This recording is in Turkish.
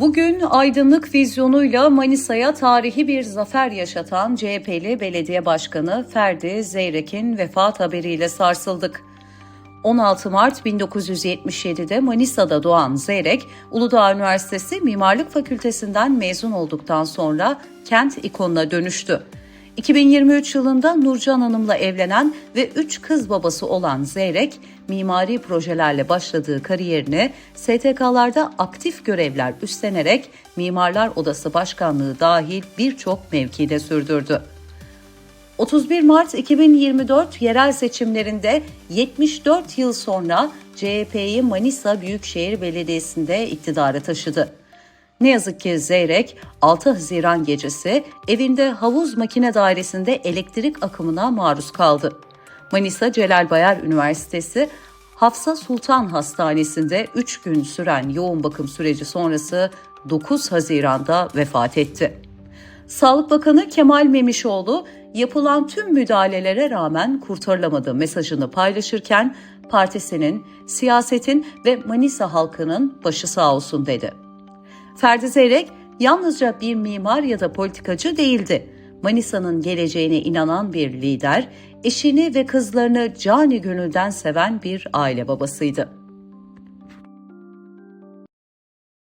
Bugün aydınlık vizyonuyla Manisa'ya tarihi bir zafer yaşatan CHP'li Belediye Başkanı Ferdi Zeyrek'in vefat haberiyle sarsıldık. 16 Mart 1977'de Manisa'da doğan Zeyrek, Uludağ Üniversitesi Mimarlık Fakültesinden mezun olduktan sonra kent ikonuna dönüştü. 2023 yılında Nurcan Hanım'la evlenen ve 3 kız babası olan Zeyrek, mimari projelerle başladığı kariyerini STK'larda aktif görevler üstlenerek Mimarlar Odası Başkanlığı dahil birçok mevkide sürdürdü. 31 Mart 2024 yerel seçimlerinde 74 yıl sonra CHP'yi Manisa Büyükşehir Belediyesi'nde iktidara taşıdı. Ne yazık ki Zeyrek 6 Haziran gecesi evinde havuz makine dairesinde elektrik akımına maruz kaldı. Manisa Celal Bayar Üniversitesi Hafsa Sultan Hastanesi'nde 3 gün süren yoğun bakım süreci sonrası 9 Haziran'da vefat etti. Sağlık Bakanı Kemal Memişoğlu yapılan tüm müdahalelere rağmen kurtarılamadı mesajını paylaşırken partisinin, siyasetin ve Manisa halkının başı sağ olsun dedi. Ferdi Zeyrek yalnızca bir mimar ya da politikacı değildi. Manisa'nın geleceğine inanan bir lider, eşini ve kızlarını cani gönülden seven bir aile babasıydı.